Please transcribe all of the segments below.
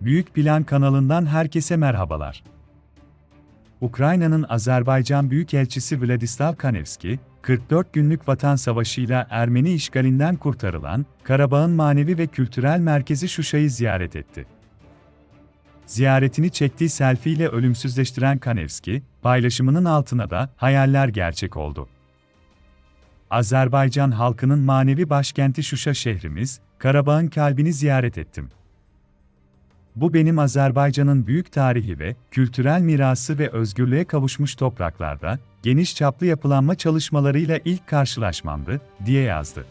Büyük Plan kanalından herkese merhabalar. Ukrayna'nın Azerbaycan Büyükelçisi Vladislav Kanevski, 44 günlük vatan savaşıyla Ermeni işgalinden kurtarılan Karabağ'ın manevi ve kültürel merkezi Şuşa'yı ziyaret etti. Ziyaretini çektiği selfie ile ölümsüzleştiren Kanevski, paylaşımının altına da hayaller gerçek oldu. Azerbaycan halkının manevi başkenti Şuşa şehrimiz, Karabağ'ın kalbini ziyaret ettim. Bu benim Azerbaycan'ın büyük tarihi ve kültürel mirası ve özgürlüğe kavuşmuş topraklarda geniş çaplı yapılanma çalışmalarıyla ilk karşılaşmamdı, diye yazdı.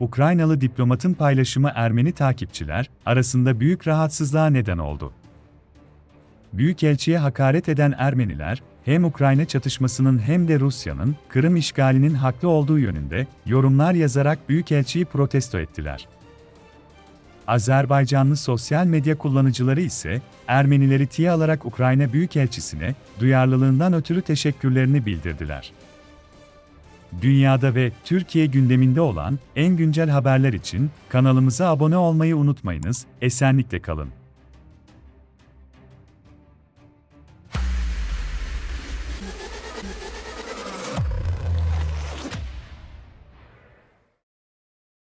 Ukraynalı diplomatın paylaşımı Ermeni takipçiler arasında büyük rahatsızlığa neden oldu. Büyükelçiye hakaret eden Ermeniler, hem Ukrayna çatışmasının hem de Rusya'nın Kırım işgalinin haklı olduğu yönünde yorumlar yazarak Büyükelçiyi protesto ettiler. Azerbaycanlı sosyal medya kullanıcıları ise Ermenileri tiye alarak Ukrayna Büyükelçisine duyarlılığından ötürü teşekkürlerini bildirdiler. Dünyada ve Türkiye gündeminde olan en güncel haberler için kanalımıza abone olmayı unutmayınız. Esenlikle kalın.